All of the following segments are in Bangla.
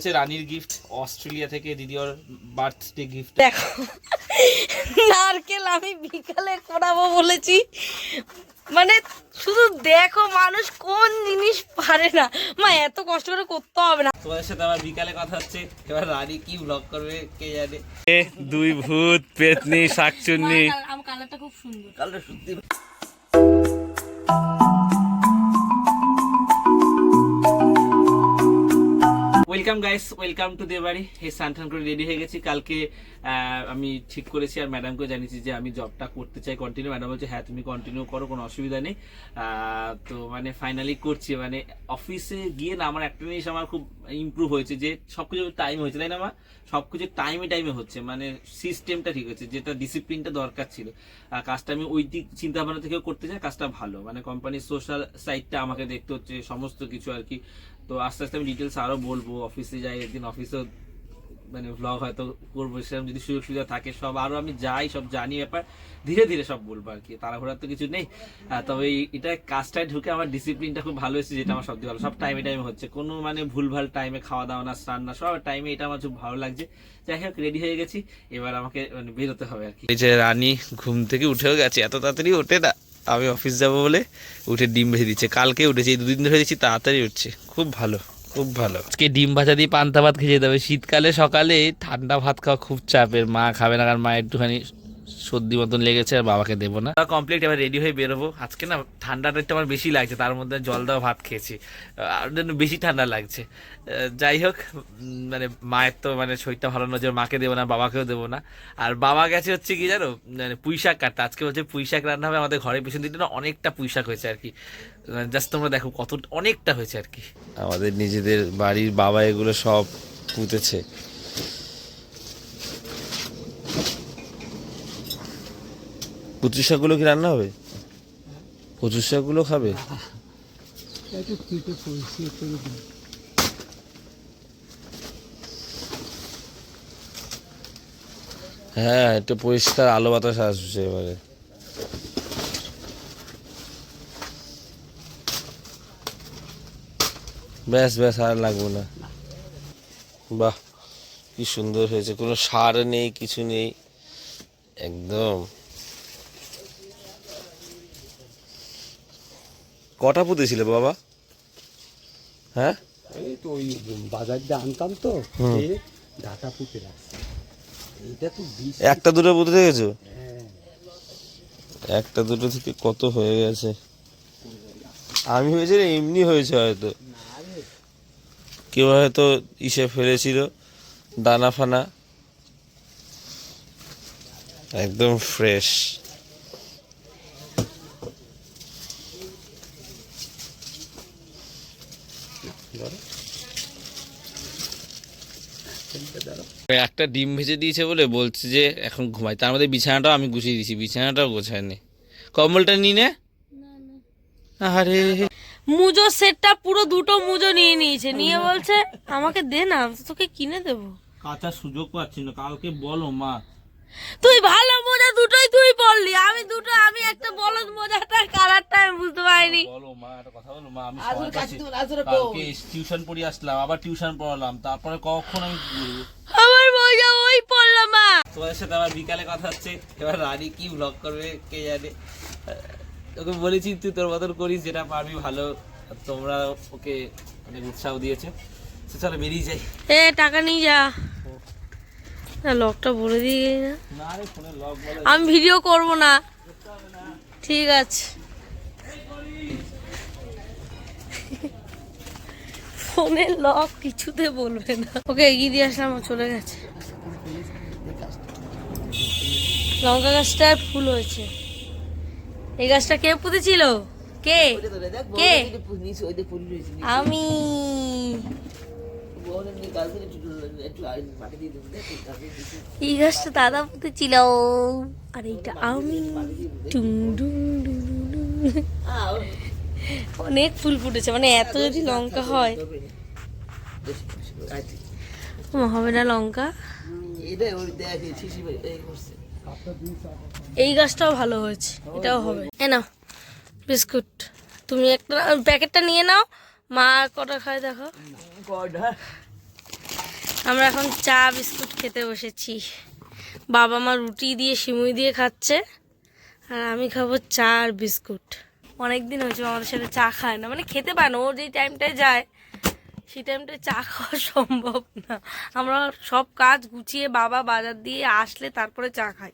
হচ্ছে রানীর গিফট অস্ট্রেলিয়া থেকে দিদিওর বার্থডে গিফট দেখো নারকেল আমি বিকালে করাবো বলেছি। মানে শুধু দেখো মানুষ কোন জিনিস পারে না। মা এত কষ্ট করে করতে হবে না। তোমাদের সাথে আমার বিকালে কথা হচ্ছে এবার রানী কি ব্লগ করবে কে জানে। দুই ভূত পেতনি শাকচুন্নি। আমার কালারটা খুব সুন্দর। কালটা সত্যি ওয়েলকাম গাইস ওয়েলকাম টু দেবাড়ি এই সানঠান করে রেডি হয়ে গেছি। কালকে আমি ঠিক করেছি আর ম্যাডামকে জানিয়েছি যে আমি জবটা করতে চাই কন্টিনিউ ম্যাডাম বলছে হ্যাঁ তুমি কন্টিনিউ করো, কোনো অসুবিধা নেই। তো মানে ফাইনালি করছি। মানে অফিসে গিয়ে না, আমার একটা জিনিস আমার খুব ইমপ্রুভ হয়েছে যে সব কিছু টাইম হয়েছে, তাই না, মা? সবকিছু টাইমে টাইমে হচ্ছে। মানে সিস্টেমটা ঠিক হচ্ছে যেটা ডিসিপ্লিনটা দরকার ছিল। কাজটা আমি ওই দিক চিন্তা ভাবনা থেকেও করতে চাই, কাজটা ভালো। মানে কোম্পানির সোশ্যাল সাইডটা আমাকে দেখতে হচ্ছে, সমস্ত কিছু আর কি। তো আস্তে আস্তে আমি ডিটেলস আরও বলব। অফিসে যাই, একদিন অফিসেও মানে ব্লগ হয়তো করব, সেরকম যদি সুযোগ সুবিধা থাকে, সব আরও আমি যাই, সব জানি ব্যাপার। ধীরে ধীরে সব বলব আর কি, তাড়াহুড়ার তো কিছু নেই। তবে এটা কাজটায় ঢুকে আমার ডিসিপ্লিনটা খুব ভালো হয়েছে, যেটা আমার সবথেকে ভালো। সব টাইমে টাইমে হচ্ছে, কোনো মানে ভুলভাল টাইমে খাওয়া দাওয়া না, স্নান না, সব টাইমে এটা আমার খুব ভালো লাগছে। যাই হোক রেডি হয়ে গেছি, এবার আমাকে মানে বেরোতে হবে আর কি। এই যে রানী, ঘুম থেকে উঠেও গেছে, এত তাড়াতাড়ি ওঠে না। আমি অফিস যাব বলে উঠে ডিম ভেজে দিচ্ছে। কালকে উঠেছে, এই দুদিন ধরে দিচ্ছি তাড়াতাড়ি উঠছে। খুব ভালো খুব ভালো। আজকে ডিম ভাজা দিয়ে পান্তা ভাত খেয়ে যেতে হবে। শীতকালে, সকালে ঠান্ডা ভাত খাওয়া খুব চাপের, মা খাবে না কারণ মা একটুখানি সর্দি মতন লেগেছে আর বাবাকে দেবো না। কমপ্লিট এবার রেডি হয়ে বেরোবো। আজকে না ঠান্ডাটা একটু আমার বেশি লাগছে তার মধ্যে জল দেওয়া ভাত খেয়েছি। আর জন্য বেশি ঠান্ডা লাগছে। যাই হোক মানে মায়ের তো মানে শরীরটা ভালো যে মাকে দেবো না বাবাকেও দেবো না। আর বাবা গেছে হচ্ছে কি জানো মানে পুঁই শাক কাটতে। আজকে হচ্ছে পুঁই শাক রান্না হবে আমাদের ঘরের পিছন দিকে না অনেকটা পুঁইশাক হয়েছে আর কি। জাস্ট তোমরা দেখো কত অনেকটা হয়েছে আর কি। আমাদের নিজেদের বাড়ির বাবা এগুলো সব পুঁতেছে। কচু শাকগুলো কি রান্না হবে? কচু শাকগুলো খাবে? হ্যাঁ একটু পরিষ্কার আলো বাতাস আসছে এবারে। ব্যাস ব্যাস, আর লাগবে না। বাহ, কি সুন্দর হয়েছে। কোনো সার নেই, কিছু নেই। একদম। কটা পুঁতেছিলে বাবা? হ্যাঁ? এই তো ওই বাজার দিয়ে আনতাম তো ঢাকা পুঁতে রাখছি। এইটা তো একটা দুটো পুঁতে দেখেছ? হ্যাঁ। একটা দুটো থেকে কত হয়ে গেছে? আমি হয়েছে এমনি হয়েছে হয়তো। কেউ হয়তো ইসে ফেলেছিল দানা ফানা একদম ফ্রেশ একটা ডিম ভেজে দিয়েছে বলে বলছে যে এখন ঘুমাই। তার মধ্যে বিছানাটাও আমি গুছিয়ে দিয়েছি বিছানাটাও গোছায়নি। কম্বলটা নিয়ে নে? আরে মুজো সেটটা পুরো দুটো মুজো নিয়ে নিয়েছে। নিয়ে বলছে আমাকে দে না তোকে কিনে দেবো। কাঁচার সুযোগ পাচ্ছি না। কালকে বলো মা। তুই ভালো মোজা দুটোই তুই পড়লি আমি দুটো আমি একটা বলদ মোজাটা কালারটা আমি বুঝতে পারিনি। বলো মা একটা কথা বলো মা আমি সময় পাচ্ছি কালকে টিউশন পড়ি আসলাম আবার টিউশন পড়ালাম তারপরে কখন আমি আমার মোজা ওই পড়ল মা। তোমাদের সাথে আবার বিকালে কথা হচ্ছে এবার রানী কি ব্লগ করবে কে জানে? ওকে বলেছি তুই তোর মতন করিস যেটা পারবি ভালো তোমরা ওকে অনেক উৎসাহ দিয়েছে। চলো বেরিয়ে যাই। এ টাকা নিয়ে যা। না লকটা বলে দিয়ে গেলি না। আমি ভিডিও করব না। ঠিক আছে। ফোনের লক কিছুতে বলবে না। ওকে এগিয়ে দিয়ে আসলাম চলে গেছে। লঙ্কা গাছটায় ফুল হয়েছে। এই গাছটা কে পুঁতেছিল? কে? কে? আমি। এই গাছটা দাদা পুঁতেছিল আর এইটা আমি। অনেক ফুল ফুটেছে মানে এত যদি লঙ্কা হয়। হবে না লঙ্কা? এই গাছটাও ভালো হয়েছে এটাও হবে। এ নাও বিস্কুট। তুমি একটা প্যাকেটটা নিয়ে নাও মা কটা খায় দেখো। আমরা এখন চা, বিস্কুট খেতে বসেছি। বাবা মা রুটি দিয়ে, সিমুই দিয়ে খাচ্ছে। আর আমি খাব চা আর বিস্কুট। অনেক দিন হয়েছে আমাদের সাথে চা খায় না। মানে খেতে পায় না। ওর যেই টাইমটায় যায়, সেই টাইমটায় চা খাওয়া সম্ভব না। আমরা সব কাজ গুছিয়ে বাবা বাজার দিয়ে আসলে তারপরে চা খাই।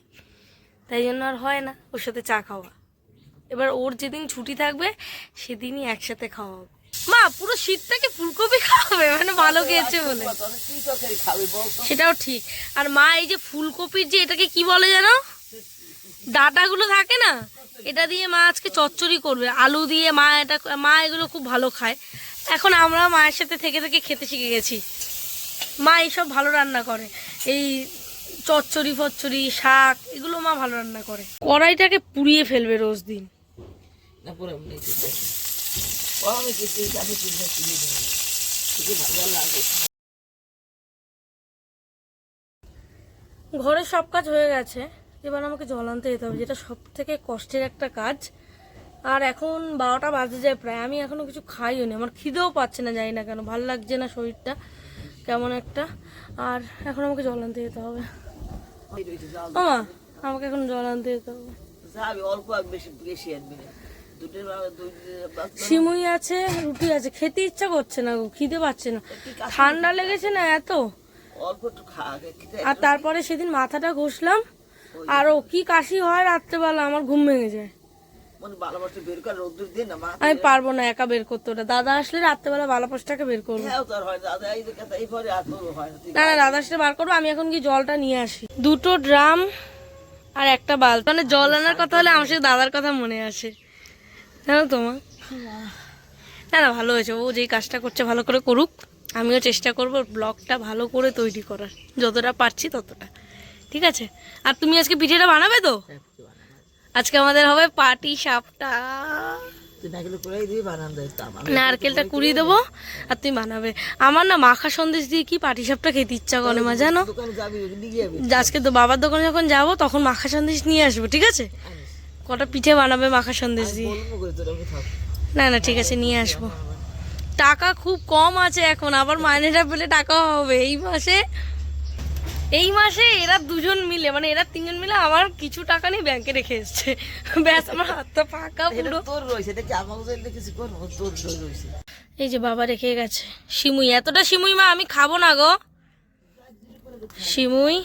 তাই জন্য আর হয় না ওর সাথে চা খাওয়া। এবার ওর যেদিন ছুটি থাকবে, সেদিনই একসাথে খাওয়া হবে। মা পুরো শীতটাকে ফুলকপি খাওয়াবে? মানে ভালো খেয়েছে বলে। সেটাও ঠিক। আর মা এই যে ফুলকপির যে এটাকে কি বলে জানো? ডাটাগুলো থাকে না? এটা দিয়ে মা আজকে চচ্চড়ি করবে। আলু দিয়ে মা এটা মা এগুলো খুব ভালো খায়। এখন আমরা মায়ের সাথে থেকে থেকে খেতে শিখে গেছি। মা এইসব ভালো রান্না করে। এই চচ্চড়ি ফচ্চড়ি শাক এগুলো মা ভালো রান্না করে। কড়াইটাকে পুড়িয়ে ফেলবে রোজ দিন। ঘরের সব কাজ হয়ে গেছে। এবার আমাকে জল আনতে যেতে হবে যেটা সব থেকে কষ্টের একটা কাজ। আর এখন বারোটা বাজে যায় প্রায় আমি এখনও কিছু খাইও নি। আমার খিদেও পাচ্ছে না জানি না কেন ভালো লাগছে না শরীরটা কেমন একটা। আর এখন আমাকে জল আনতে যেতে হবে। মামা আমাকে এখন জল আনতে যেতে হবে। অল্প আর বেশি বেশি আনবি না। সিমুই আছে রুটি আছে। খেতে ইচ্ছা করছে না খিদে পাচ্ছে না। ঠান্ডা লেগেছে না এত? আর তারপরে সেদিন মাথাটা ঘষলাম আর ও কি কাশি হয় রাত্রেবেলা আমার ঘুম ভেঙে যায়। আমি পারব না একা বের করতে ওটা দাদা আসলে রাত্রেবেলা বালাপোষটাকে বের করব। হ্যাঁ না। না না না দাদা আসলে বার করব আমি এখন কি জলটা নিয়ে আসি। দুটো ড্রাম আর একটা বাল মানে জল আনার কথা হলে আমার সাথে দাদার কথা মনে আসে। জানো তোমার না না ভালো হয়েছে। ও যেই কাজটা করছে ভালো করে করুক আমিও চেষ্টা করব ব্লগটা ভালো করে তৈরি করার। যতটা পারছি ততটা। ঠিক আছে? আর তুমি আজকে পিঠেটা বানাবে তো? আজকে আমাদের হবে পাটি সাপটা। নারকেলটা কুড়িয়ে দেবো আর তুমি বানাবে। আমার না মাখা সন্দেশ দিয়ে কি পাটি সাপটা খেতে ইচ্ছা করে মা জানো? আজকে তো বাবার দোকানে যখন যাব তখন মাখা সন্দেশ নিয়ে আসব ঠিক আছে? কটা পিঠে বানাবে মাখা সন্দেশ দিয়ে? না না ঠিক আছে নিয়ে আসব। টাকা খুব কম আছে এখন আবার মাইনেটা পেলে টাকা হবে। এই মাসে এই মাসে এরা দুজন মিলে মানে এরা তিনজন মিলে আমার কিছু টাকা নিয়ে ব্যাংকে রেখে এসছে। ব্যাস আমার হাতটা ফাঁকা পুরো। তোর রয়েছে দেখি আমাকে কিছু করব তোর তোর রয়েছে। এই যে বাবা রেখে গেছে। সিমুই এতটা সিমুই মা আমি খাব না গো। সিমুই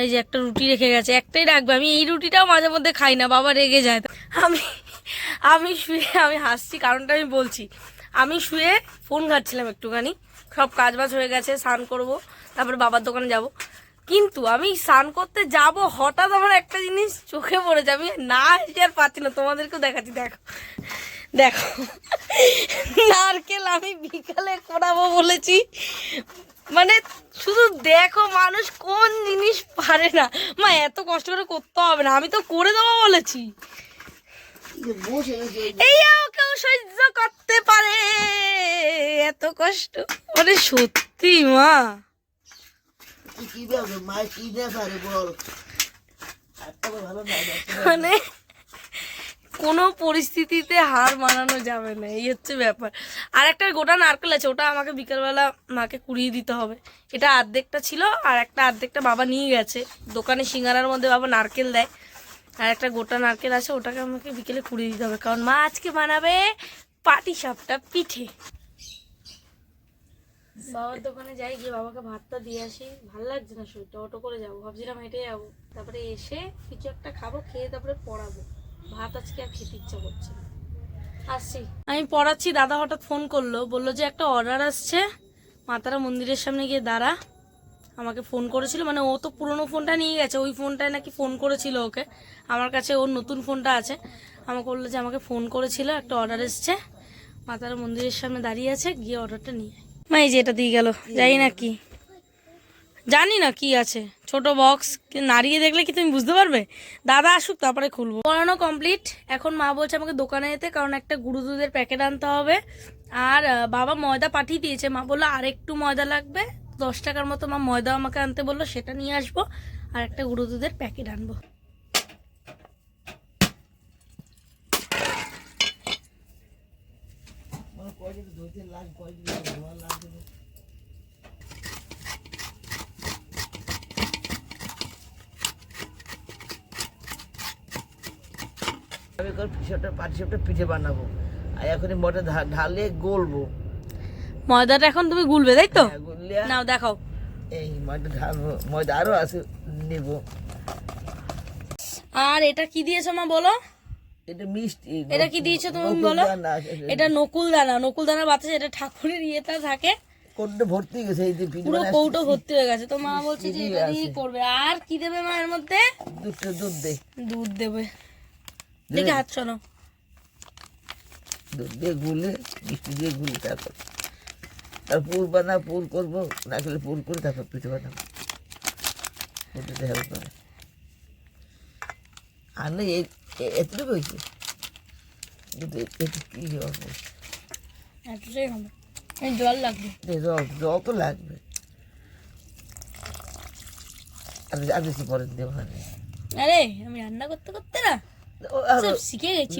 এই যে একটা রুটি রেখে গেছে, একটাই রাখবে। আমি এই রুটিটাও মাঝে মধ্যে খাই না, বাবা রেগে যায়। আমি আমি শুয়ে, আমি হাসছি, কারণটা আমি বলছি। আমি শুয়ে ফোন ঘাটছিলাম একটুখানি, সব কাজ বাজ হয়ে গেছে, স্নান করব, তারপরে বাবার দোকানে যাব। কিন্তু আমি স্নান করতে যাব, হঠাৎ আমার একটা জিনিস চোখে পড়েছে, আমি না হেসে আর পাচ্ছি না, তোমাদেরকেও দেখাচ্ছি, দেখো। দেখো, নারকেল আমি বিকালে করাবো বলেছি। মানে শুধু দেখো মানুষ কোন জিনিস পারে না। মা এত কষ্ট করে করতে হবে না আমি তো করে দেবো বলেছি। বসে এই কেউ সহ্য করতে পারে। এত কষ্ট। মানে সত্যি মা। মানে কোনো পরিস্থিতিতে হার মানানো যাবে না, এই হচ্ছে ব্যাপার। আর একটা গোটা নারকেল আছে, ওটা আমাকে বিকেলবেলা মাকে কুড়িয়ে দিতে হবে। এটা অর্ধেকটা ছিল, আর একটা অর্ধেকটা বাবা নিয়ে গেছে। দোকানে সিঙ্গারার মধ্যে বাবা নারকেল দেয়। আর একটা গোটা নারকেল আছে, ওটাকে আমাকে বিকেলে কুড়িয়ে দিতে হবে, কারণ মা আজকে বানাবে পাটি সাপটা পিঠে। বাবার দোকানে যাই, গিয়ে বাবাকে ভাতটা দিয়ে আসি। ভালো লাগছে না শরীরটা, অটো করে যাব। ভাবছিলাম হেঁটে যাব। তারপরে এসে কিছু একটা খাব, খেয়ে তারপরে পড়াবো। ভাত আজকে আর খেতে ইচ্ছা করছে আসছি। আমি পড়াচ্ছি, দাদা হঠাৎ ফোন করল, বলল যে একটা অর্ডার আসছে, মাতারা মন্দিরের সামনে গিয়ে দাঁড়া। আমাকে ফোন করেছিল মানে ও তো পুরনো ফোনটা নিয়ে গেছে, ওই ফোনটায় নাকি ফোন করেছিল ওকে। আমার কাছে ওর নতুন ফোনটা আছে। আমাকে বলল যে আমাকে ফোন করেছিল, একটা অর্ডার এসছে। মাতারা মন্দিরের সামনে দাঁড়িয়ে আছে, গিয়ে অর্ডারটা নিয়ে। মা, এই যে এটা দিয়ে গেল, জানি না কি। জানি না কি আছে। ছোট বক্স নাড়িয়ে দেখলে কি তুমি বুঝতে পারবে? দাদা আসুক, তারপরে খুলবো। পড়ানো কমপ্লিট এখন মা বলছে আমাকে দোকানে যেতে, কারণ একটা গুঁড়ো দুধের প্যাকেট আনতে হবে। আর বাবা ময়দা পাঠিয়ে দিয়েছে। মা বলল আর একটু ময়দা লাগবে? দশ টাকার মতো মা ময়দা আমাকে আনতে বলল, সেটা নিয়ে আসব। আর একটা গুঁড়ো দুধের প্যাকেট আনব। আমি পাটিসাপটা পিঠে বানাবো। আর এখন ময়দা ঢালে গলবো। ময়দাটা এখন তুমি গুলবে তাই তো? হ্যাঁ, নাও দেখাও। এই ময়দা ঢালবো ময়দা আছে নেব। আর এটা কি দিয়েছ মা বলো? এটা মিষ্টি এটা কি দিয়েছ তুমি বলো? এটা নকুল দানা নকুল দানা বাতাসে এটা ঠাকুরের ইয়েটা থাকে। ভর্তি হয়ে গেছে এই যে পুরো কৌটো ভর্তি হয়ে গেছে। তো মা বলছে যে এটা দিয়ে করবে। আর কি দেবে মা এর মধ্যে? দুধটা দুধ দে। দুধ দেবে। দেখে হাত দুধ দিয়ে গুলে মিষ্টি দিয়ে গুলে তারপর। আর পুর বানা পুর করব না করলে পুর করে তারপর পিঠে বানাবো। ওটাতে হেল্প করে আর না এতটুকু হয়েছে? কি হবে? এতটাই হবে। জল লাগবে। জল জল তো লাগবে। আর আর বেশি পরে আরে আমি রান্না করতে করতে না। শিখে গেছি।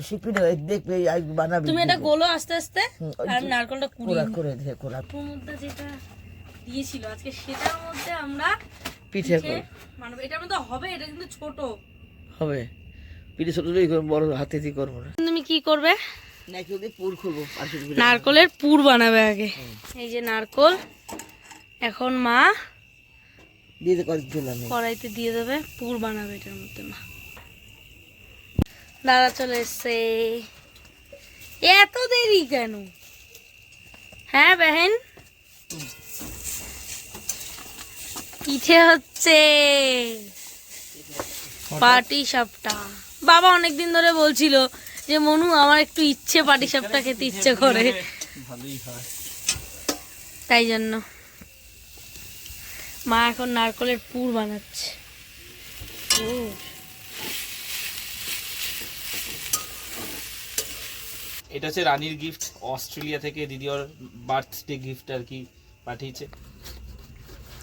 শিখবি না বানাবি তুমি এটা গোলো আস্তে আস্তে আর নারকলটা করে দে কোলা। মধ্যে যেটা দিয়েছিল আজকে সেটার মধ্যে আমরা পিঠে এটার মধ্যে হবে এটা কিন্তু ছোট। হবে। পিঠে ছোট ছোটই বড় হাতে দিয়ে করব না। তুমি কি করবে? নারকলের পুর বানাবে আগে। এই যে নারকল এখন মা দিয়ে দিলাম কড়াইতে দিয়ে দেবে পুর বানাবে এটার মধ্যে মা। দাদা চলে এসছে। এত দেরি কেন? হ্যাঁ বেহেন? পিঠে হচ্ছে। পাটি সাপটা। বাবা অনেকদিন ধরে বলছিল যে মনু আমার একটু ইচ্ছে পাটি সাপটা খেতে ইচ্ছে করে। ভালোই হয়। তাই জন্য। মা এখন নারকলের পুর বানাচ্ছে। এটা হচ্ছে রানীর গিফট অস্ট্রেলিয়া থেকে দিদি ওর বার্থডে গিফট আর কি পাঠিয়েছে।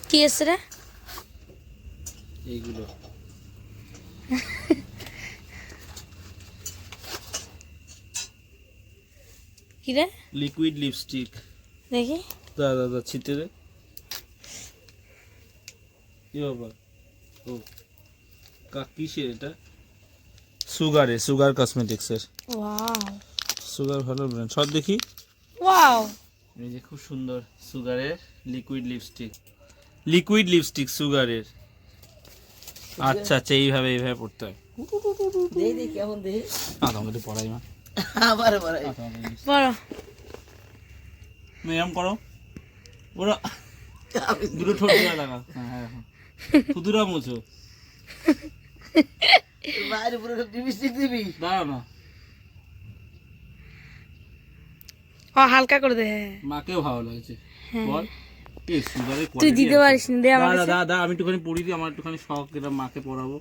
কি এসছে রে? এইগুলো। কি রে? লিকুইড লিপস্টিক দেখি। দাদা দাদা ছিটে রে কি বাবা ও কা- কিসের এটা? সুগারে সুগার কসমেটিক্সের ওয়াও। সুগার ভালো ব্র্যান্ড সব দেখি? ওয়াও। এই যে খুব সুন্দর সুগারের লিকুইড লিপস্টিক লিকুইড লিপস্টিক সুগারের আচ্ছা আচ্ছা এইভাবে এইভাবে পড়তে হয়। কেমন দে? আ একটু পড়াই মা। আবার এরম করো ওরা দুটো ঠোঁট লাগা হ্যাঁ হ্যাঁ হ্যাঁ। খুদুরা মুছো বাইরে পুরো লিপস্টিক দিবি? দাঁড়া না ও হালকা করে দে হ্যাঁ। মাকেও ভালো লাগছে। বল তুই দিতে পারিস না দে আমার দাদা। দাদা আমি একটুখানি পড়ি দিই আমার একটুখানি শখ এটা মাকে পড়াবো।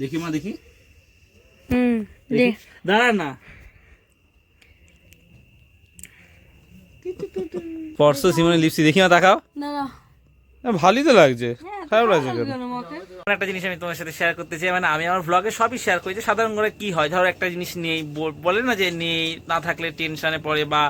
দেখি মা দেখি। হুম দে। দাঁড়া না। পরশু সিমনে লিপসি দেখি না দেখাও না না। ভালোই তো লাগছে। হ্যাঁ, খারাপ লাগছে কেন? একটা জিনিস আমি তোমার সাথে শেয়ার করতে চাই মানে আমি আমার ব্লগে সবই শেয়ার করি যে সাধারণ করে কি হয়। ধরো একটা জিনিস নেই বলে না যে নেই না থাকলে টেনশনে পড়ে বা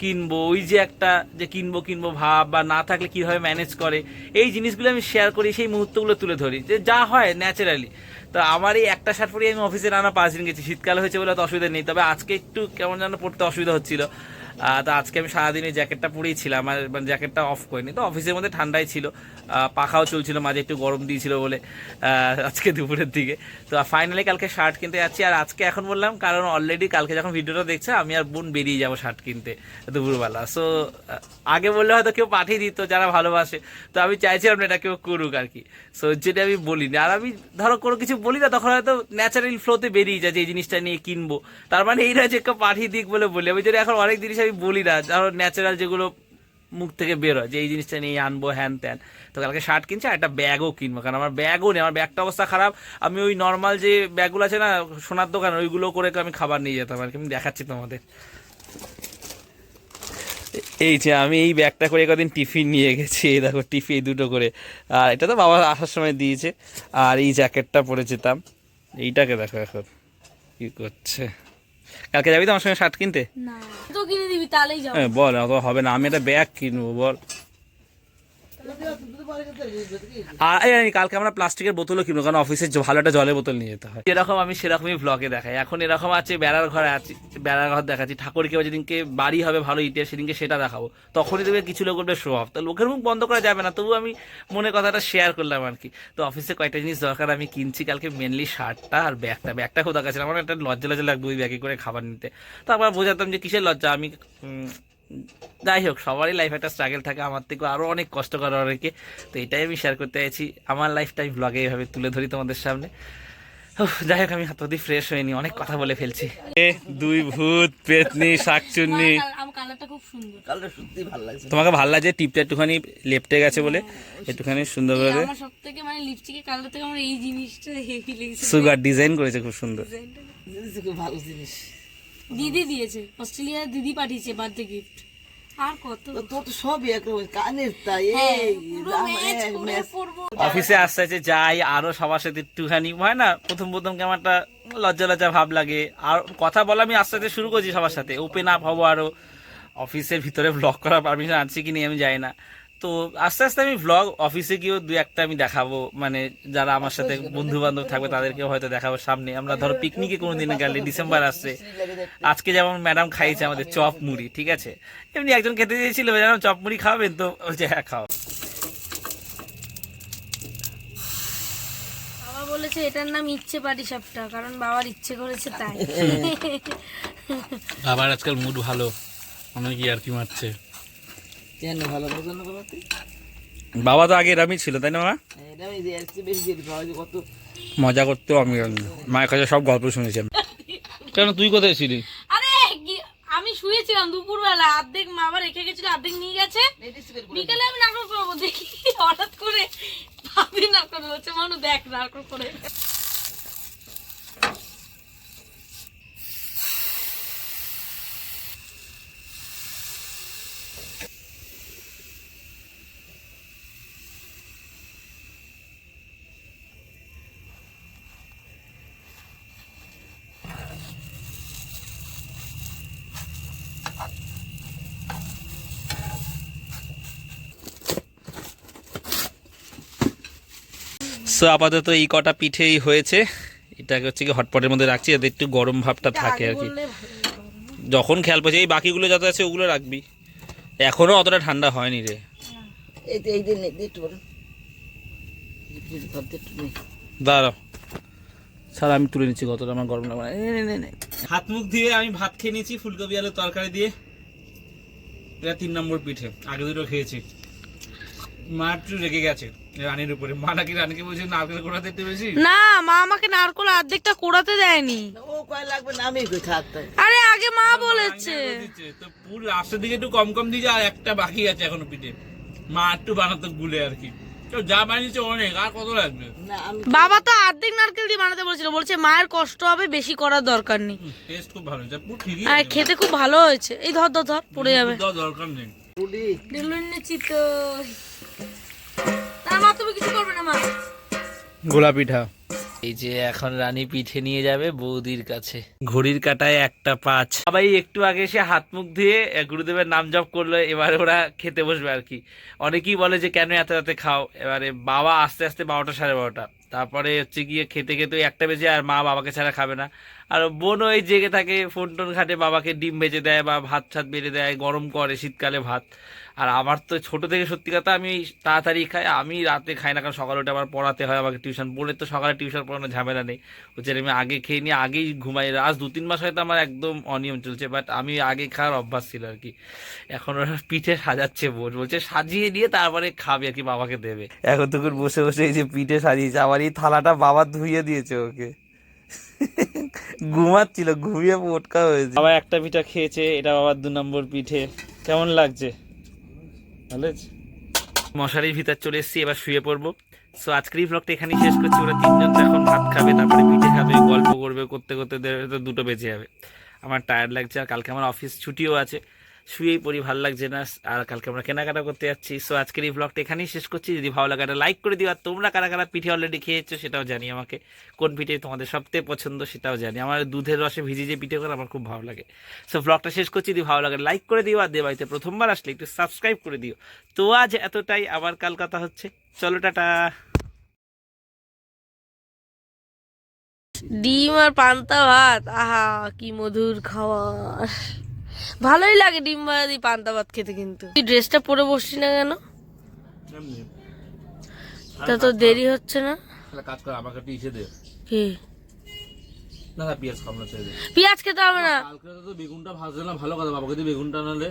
কিনবো ওই যে একটা যে কিনবো কিনবো ভাব বা না থাকলে কীভাবে ম্যানেজ করে এই জিনিসগুলো আমি শেয়ার করি সেই মুহূর্তগুলো তুলে ধরি যে যা হয় ন্যাচারালি তো আমার এই একটা শার্ট পরে আমি অফিসে রান্না পাঁচ দিন গেছি শীতকাল হয়েছে বলে তো অসুবিধা নেই তবে আজকে একটু কেমন যেন পড়তে অসুবিধা হচ্ছিল। তো আজকে আমি সারাদিন এই জ্যাকেটটা পরেই ছিলাম, আর মানে জ্যাকেটটা অফ করিনি। তো অফিসের মধ্যে ঠান্ডাই ছিল পাখাও চলছিল, মাঝে একটু গরম দিয়েছিল বলে আজকে দুপুরের দিকে। তো ফাইনালি কালকে শার্ট কিনতে যাচ্ছি, আর আজকে এখন বললাম, কারণ অলরেডি কালকে যখন ভিডিওটা দেখছে, আমি আর বোন বেরিয়ে যাব শার্ট কিনতে দুপুরবেলা। সো আগে বললে হয়তো কেউ পাঠিয়ে দিত যারা ভালোবাসে, তো আমি চাইছিলাম না এটা কেউ করুক আর কি। সো যেটা আমি বলিনি। আর আমি ধরো কোনো কিছু বলি না, তখন হয়তো ন্যাচারাল ফ্লোতে বেরিয়ে যায় যে এই জিনিসটা নিয়ে কিনবো। তার মানে এই যে কেউ পাঠিয়ে দিক বলে বলি। আমি যদি এখন অনেক জিনিস আমি বলি না, ধরো ন্যাচারাল যেগুলো মুখ থেকে বের হয়, যে এই জিনিসটা নিয়ে আনব, হ্যান ত্যান। তো কালকে শার্ট কিনছি আর একটা ব্যাগও কিনবো, কারণ আমার ব্যাগও নেই, আমার ব্যাগটা অবস্থা খারাপ। আমি ওই নর্মাল যে ব্যাগগুলো আছে না, সোনার দোকান, ওইগুলো করে আমি খাবার নিয়ে যেতাম আর কি, আমি দেখাচ্ছি তোমাদের। এই যে আমি এই ব্যাগটা করে কদিন টিফিন নিয়ে গেছি, এই দেখো টিফিন দুটো করে। আর এটা তো বাবা আসার সময় দিয়েছে, আর এই জ্যাকেটটা পরে যেতাম। এইটাকে দেখো এখন, কী করছে। কালকে যাবি তো আমার সঙ্গে শার্ট কিনতে? না। তো কিনে দিবি তাহলেই যাব। বল অত হবে না আমি একটা ব্যাগ কিনবো বল। আর এই, কালকে আমরা প্লাস্টিকের বোতলও কিনবো কারণ অফিসে ভালো একটা জলের বোতল নিয়ে যেতে হয়। যেরকম আমি সেরকমই ব্লগে দেখাই। এখন এরকম আছে বেড়ার ঘরে আছি বেড়ার ঘর দেখাচ্ছি। ঠাকুরকে যেদিনকে বাড়ি হবে ভালো ইটের সেদিনকে সেটা দেখাবো। তখনই দেখবে কিছু লোক বলবে শো তো লোকের মুখ বন্ধ করা যাবে না তবু আমি মনে কথাটা শেয়ার করলাম আর কি। তো অফিসে কয়েকটা জিনিস দরকার আমি কিনছি কালকে মেনলি শার্টটা আর ব্যাগটা। ব্যাগটা খোদা কাছে আমার একটা লজ্জা লজ্জা লাগবে ওই ব্যাগে করে খাবার নিতে। তো আবার বোঝাতাম যে কিসের লজ্জা আমি যাই হোক সবারই লাইফ একটা স্ট্রাগল থাকে আমার থেকে আরও অনেক কষ্ট করে অনেকে। তো এটাই আমি শেয়ার করতে চাইছি আমার লাইফটা আমি ব্লগে এইভাবে তুলে ধরি তোমাদের সামনে। যাই হোক আমি হাতদি ফ্রেশ হয়নি অনেক কথা বলে ফেলছি। দুই ভূত পেতনি শাকচুন্নি। তোমাকে ভালো লাগছে টিপটা একটুখানি লেপটে গেছে বলে একটুখানি সুন্দর করে আমার মানে লিপস্টিকের কালার থেকে আমার এই জিনিসটা সুগার ডিজাইন করেছে খুব সুন্দর। খুব ভালো জিনিস। দিদি দিয়েছে অস্ট্রেলিয়ার দিদি পাঠিয়েছে বার্থডে গিফট আর কত? তো তোর তো সবই একরকম কানের তাই হ্যাঁ। পরবো। অফিসে আস্তে আস্তে যাই আরও সবার সাথে একটুখানি হয় না? প্রথম প্রথম কেমন একটা লজ্জা লজ্জা ভাব লাগে। আর কথা বলা আমি আস্তে আস্তে শুরু করছি সবার সাথে। ওপেন আপ হব আরও। অফিসের ভিতরে ব্লগ করার পারমিশন আছে কি নেই আমি জানি না। তো আস্তে আস্তে আমি ব্লগ অফিসে গিয়েও দু একটা আমি দেখাবো। মানে যারা আমার সাথে বন্ধু বান্ধব থাকবে তাদেরকেও হয়তো দেখাবো সামনে। আমরা ধরো পিকনিকে কোনো দিনে গেলে ডিসেম্বর আসছে। আজকে যেমন ম্যাডাম খাইছে আমাদের চপ মুড়ি ঠিক আছে? এমনি একজন খেতে চেয়েছিল ম্যাডাম চপ মুড়ি খাবেন তো বলছে হ্যাঁ খাও বাবা বলেছে এটার নাম ইচ্ছে পাটি সবটা কারণ বাবার ইচ্ছে করেছে তাই। বাবার আজকাল মুড ভালো। অনেক আর কি মারছে। কেন ভালো পছন্দ করো বাবা তো আগে এরমই ছিল তাই না মা বেশি যায় কত মজা করতেও আমি মায়ের কাছে সব গল্প শুনেছি আমি। কেন তুই কোথায় ছিলি? আরে আমি শুয়েছিলাম দুপুরবেলা অর্ধেক মা আবার রেখে গেছিল অর্ধেক নিয়ে গেছে। বিকেলে আমি নাটক করব দেখি হঠাৎ করে ভাবি নাটক হচ্ছে মানুষ দেখ নাটক করে। সো আপাতত এই কটা পিঠেই হয়েছে। এটাকে হচ্ছে কি হটপটের মধ্যে রাখছি যাতে একটু গরম ভাবটা থাকে আর কি। যখন খেয়াল পাচ্ছি এই বাকিগুলো যত আছে ওগুলো রাখবি। এখনও অতটা ঠান্ডা হয়নি রে। দাঁড়াও। স্যার আমি তুলে নিচ্ছি কতটা আমার গরম লাগবে না। নে, নে, নে। হাত মুখ দিয়ে আমি ভাত খেয়ে নিয়েছি ফুলকপি আলুর তরকারি দিয়ে। এটা তিন নম্বর পিঠে আগে দুটো খেয়েছি। মা একটু রেগে গেছে। রানীর উপরে। মা নাকি রানীকে বলছে নারকেল কোড়াতে একটু বেশি? না মা আমাকে নারকোল অর্ধেকটা কোড়াতে দেয়নি। ও কয় লাগবে না আমি কই থাকতে। আরে আগে মা বলেছে। তো পুরো লাস্টের দিকে একটু কম কম দিয়েছে আর একটা বাকি আছে এখনও পিঠে। মা একটু বানাতে গুলে আর কি। তো যা বানিয়েছে অনেক আর কত লাগবে? বাবা তো অর্ধেক নারকেল দিয়ে বানাতে বলেছিল। বলছে মায়ের কষ্ট হবে বেশি করার দরকার নেই। টেস্ট খুব ভালো হয়েছে। পুরো ঠিকই আর খেতে খুব ভালো হয়েছে। এই ধর ধর ধর পড়ে যাবে। দরকার নেই। মা গোলা পিঠা এই যে এখন রানী পিঠে নিয়ে যাবে বৌদির কাছে। ঘড়ির কাটায় একটা পাঁচ। সবাই একটু আগে এসে হাত মুখ ধুয়ে গুরুদেবের নাম জপ করল এবারে ওরা খেতে বসবে আর কি। অনেকেই বলে যে কেন এত রাতে খাও? এবারে বাবা আস্তে আস্তে বারোটা সাড়ে বারোটা। তারপরে হচ্ছে গিয়ে খেতে খেতে একটা বেজে আর মা বাবাকে ছাড়া খাবে না। আর বোন ওই জেগে থাকে ফোন টোন ঘাটে বাবাকে ডিম ভেজে দেয় বা ভাত ছাত বেড়ে দেয়, গরম করে শীতকালে ভাত। আর আমার তো ছোট থেকে সত্যি কথা আমি তাড়াতাড়ি খাই, আমি রাতে খাই না, কারণ সকালে উঠে আবার পড়াতে হয় আমাকে টিউশন। বলে তো সকালে টিউশন পড়ানো ঝামেলা নেই। হচ্ছে আমি আগে খেয়ে নিয়ে আগেই ঘুমাই। আজ দু তিন মাস হয়তো আমার একদম অনিয়ম চলছে বাট আমি আগে খাওয়ার অভ্যাস ছিল আর কি। এখন ওরা পিঠে সাজাচ্ছে বোন। বলছে, সাজিয়ে নিয়ে তারপরে খাবে আর কি, বাবাকে দেবে। এখন তখন বসে বসে এই যে পিঠে সাজিয়েছে, আমার এই থালাটা বাবা ধুইয়ে দিয়েছে ওকে। ঘুমাচ্ছিল, ঘুমিয়ে পটকা হয়েছে। আবার একটা পিঠা খেয়েছে, এটা আবার দু নম্বর পিঠে। কেমন লাগছে? ভালো মশারির ভিতর চলে এসেছি, এবার শুয়ে পড়ব। সো আজকের এই ব্লগটা এখানেই শেষ করছি। ওরা তিনজন তো এখন ভাত খাবে, তারপরে পিঠে খাবে, গল্প করবে, করতে করতে দুটো বেজে যাবে। আমার টায়ার্ড লাগছে আর কালকে আমার অফিস ছুটিও আছে। শুয়েই পড়ি, ভালো লাগছে না। আর কালকে আমরা কেনাকাটা করতে যাচ্ছি। সো আজকের এই ব্লগটা এখানেই শেষ করছি। যদি ভালো লাগে একটা লাইক করে দিও। আর তোমরা কারা কারা পিঠে অলরেডি খেয়েছো সেটাও জানি আমাকে। কোন পিঠে তোমাদের সবথেকে পছন্দ সেটাও জানি আমার দুধের রসে ভিজে যে পিঠে করে আমার খুব ভালো লাগে। সো ব্লগটা শেষ করছি। যদি ভালো লাগে লাইক করে দিও। আর দেবাইতে প্রথমবার আসলে একটু সাবস্ক্রাইব করে দিও। তো আজ এতটাই। আবার কাল কথা হচ্ছে। চলো, টাটা। ডিম আর পান্তা ভাত। আহা, কি মধুর খাবার। ভালোই লাগে ডিম ভাজা দিয়ে পান্তা ভাত খেতে কিন্তু। তুই ড্রেসটা পরে বসছি না কেন? তা তো দেরি হচ্ছে না। কাজ কর আমাকে একটু ইসে দে। কি? না না পেঁয়াজ খাব না পেঁয়াজ খেতে হবে না। কালকে তো বেগুনটা ভাজলে না ভালো কথা বাবাকে দিয়ে বেগুনটা নাহলে